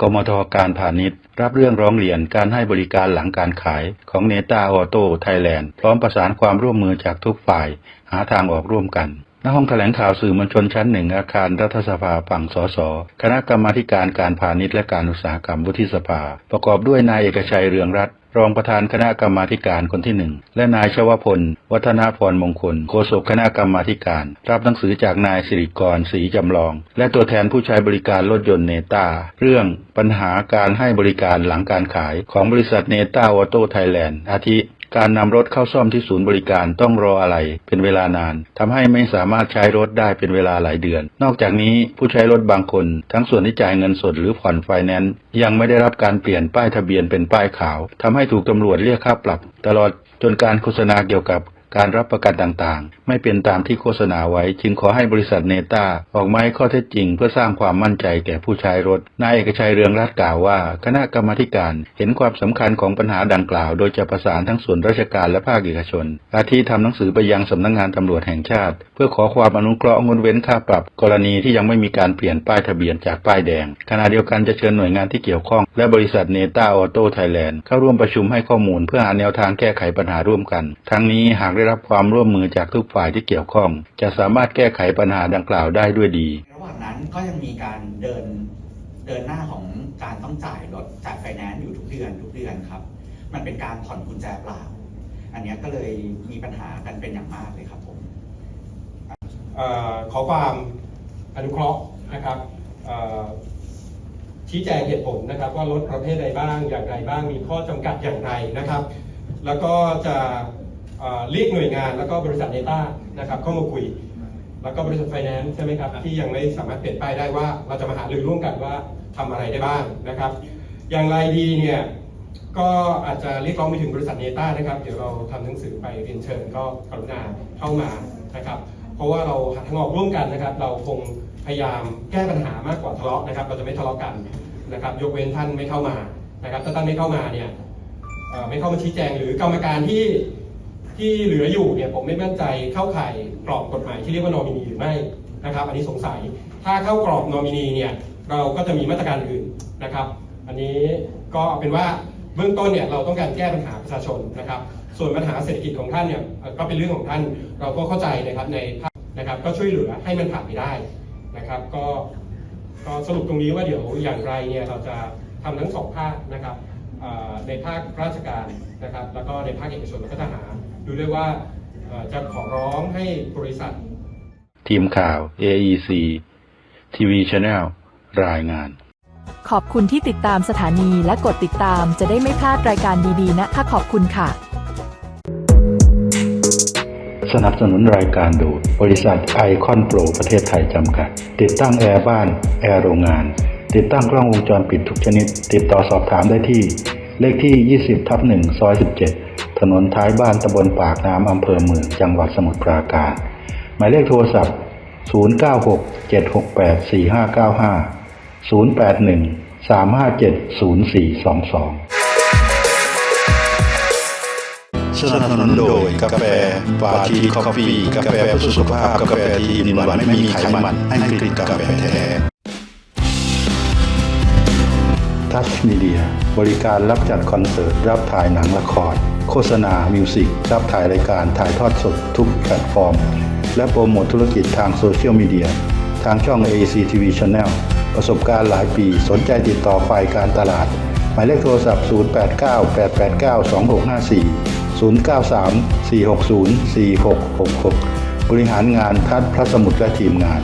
กมทการพาณิชย์ รับเรื่องร้องเรียนการให้บริการหลังการขายของเนต้าออโต้ไทยแลนด์พร้อมประสานความร่วมมือจากทุกฝ่าย หาทางออกร่วมกันณห้องแถลงข่าวสื่อมวลชนชั้นหนึ่งอาคารรัฐสภาฝั่งสส คณะกรรมาการการพาณิชย์และการอุตสาหกรรมวุฒิสภา ประกอบด้วยนายเอกชัยเรืองรัตน์ รองประธานคณะกรรมาการคนที่หนึ่งและนายชวพล วัฒนาพรมงคลโฆษกคณะกรรมาการ รับหนังสือจากนายสิริกรศรีจำลอง และตัวแทนผู้ใช้บริการรถยนต์เนต้าเรื่องปัญหาการให้บริการหลังการขายของบริษัทเนต้าออโต้ไทยแลนด์อาทิ การนำรถเข้าซ่อมที่ศูนย์บริการต้องรออะไรเป็นเวลานานทำให้ไม่สามารถใช้รถได้เป็นเวลาหลายเดือน นอกจากนี้ผู้ใช้รถบางคน ทั้งส่วนที่จ่ายเงินสดหรือผ่อนไฟแนนซ์ยังไม่ได้รับการเปลี่ยนป้ายทะเบียนเป็นป้ายขาวทำให้ถูกตำรวจเรียกค่าปรับ ตลอดจนการโฆษณาเกี่ยวกับ การรับประกันต่างๆ ไม่เป็นตามที่โฆษณาไว้ จึงขอให้บริษัทเนต้าออกมาให้ข้อเท็จจริง เพื่อสร้างความมั่นใจแก่ผู้ใช้รถ นายเอกชัยเรืองรัตน์กล่าวว่า คณะกรรมการเห็นความสำคัญของปัญหาดังกล่าว โดยจะประสานทั้งส่วนราชการและภาคเอกชน อาทิทำหนังสือไปยังสำนักงานตำรวจแห่งชาติ เพื่อขอความอนุเคราะห์งดเว้นค่าปรับ กรณีที่ยังไม่มีการเปลี่ยนป้ายทะเบียนจากป้ายแดง ขณะเดียวกันจะเชิญหน่วยงานที่เกี่ยวข้อง และบริษัทเนต้าออโต้ไทยแลนด์เข้าร่วมประชุมให้ข้อมูลเพื่อหาแนวทางแก้ไขปัญหาร่วมกัน ทั้งนี้หากได้รับความร่วมมือจากทุกฝ่ายที่เกี่ยวข้อง จะสามารถแก้ไขปัญหาดังกล่าวได้ด้วยดี ระหว่างนั้นก็ยังมีการเดินเดินหน้าของการต้องจ่ายรถจ่ายไฟแนนซ์อยู่ทุกเดือนทุกเดือนครับ มันเป็นการผ่อนกุญแจเปล่า อันเนี้ยก็เลยมีปัญหากันเป็นอย่างมากเลยครับผมเอ่อขอความอนุเคราะห์นะครับเอ่อชี้แจงเหตุผลนะครับว่ารถประเภทใดบ้างอย่างไรบ้างมีข้อจำกัดอย่างไรนะครับ แล้วก็จะ เอ่อเรียกหน่วยงานแล้วก็บริษัทเนต้านะครับเข้ามาคุย แล้วก็บริษัทไฟแนนซ์ใช่ไหมครับที่ยังไม่สามารถเปลี่ยนป้ายได้ว่า เราจะมาหารือร่วมกันว่าทำอะไรได้บ้างนะครับ อย่างไรดีเนี่ยก็อาจจะเรียกร้องไปถึงบริษัทเนต้านะครับ เดี๋ยวเราทำหนังสือไปเรียนเชิญก็กรุณาเข้ามานะครับเพราะว่าเราหาทางออกร่วมกันนะครับ เราคงพยายามแก้ปัญหามากกว่าทะเลาะนะครับ เราจะไม่ทะเลาะกันนะครับ ยกเว้นท่านไม่เข้ามานะครับถ้าท่านไม่เข้ามาเนี่ยเอ่อไม่เข้ามาชี้แจงหรือกรรมการที่ ที่เหลืออยู่เนี่ยผมไม่มั่นใจเข้าข่ายกรอบกฎหมายที่เรียกว่านอมินีหรือไม่นะครับ อันนี้สงสัยถ้าเข้ากรอบนอมินีเนี่ยเราก็จะมีมาตรการอื่นนะครับ อันนี้ก็เอาเป็นว่าเบื้องต้นเนี่ยเราต้องการแก้ปัญหาประชาชนนะครับ ส่วนปัญหาเศรษฐกิจของท่านเนี่ยก็เป็นเรื่องของท่านเราก็เข้าใจนะครับในภาคนะครับก็ช่วยเหลือให้มันผ่านไปได้นะครับ ก็ก็สรุปตรงนี้ว่าเดี๋ยวอย่างไรเนี่ยเราจะทำทั้งสองภาคนะครับในภาคราชการนะครับ แล้วก็ในภาคเอกชนเราก็จะหา ดูด้วยว่าเอ่อจะขอร้องให้บริษัท ทีมข่าว AEC TV Channel รายงาน ขอบคุณที่ติดตามสถานีและกดติดตามจะได้ไม่พลาดรายการดีๆ นะคะขอบคุณค่ะ สนับสนุนรายการโดยบริษัทไอคอนโปรประเทศไทยจำกัด ติดตั้งแอร์บ้าน แอร์โรงงาน ติดตั้งกล้องวงจรปิดทุกชนิด ติดต่อสอบถามได้ที่ เลขที่ 20ทับ1ซอย 17 ถนนท้ายบ้านตำบลปากน้ำอำเภอเมืองจังหวัดสมุทรปราการ หมายเลขโทรศัพท์ 096 768 4595 081 357 0422 สนับสนุนโดยกาแฟปาทีคอฟฟี่กาแฟเพื่อสุขภาพกาแฟที่อินวันไม่มีไขมันให้กลิ่นกาแฟแท้ทัชมีเดีย บริการรับจัดคอนเสิร์ต รับถ่ายหนังละคร โฆษณา มิวสิกรับถ่ายรายการถ่ายทอดสดทุกแพลตฟอร์ม และโปรโมทธุรกิจทางโซเชียลมีเดีย ทางช่อง ACTV Channel ประสบการณ์หลายปีสนใจติดต่อฝ่ายการตลาด หมายเลขโทรศัพท์ 089 889 2654 093 460 4666 บริหารงานทัดพระสมุทรและทีมงาน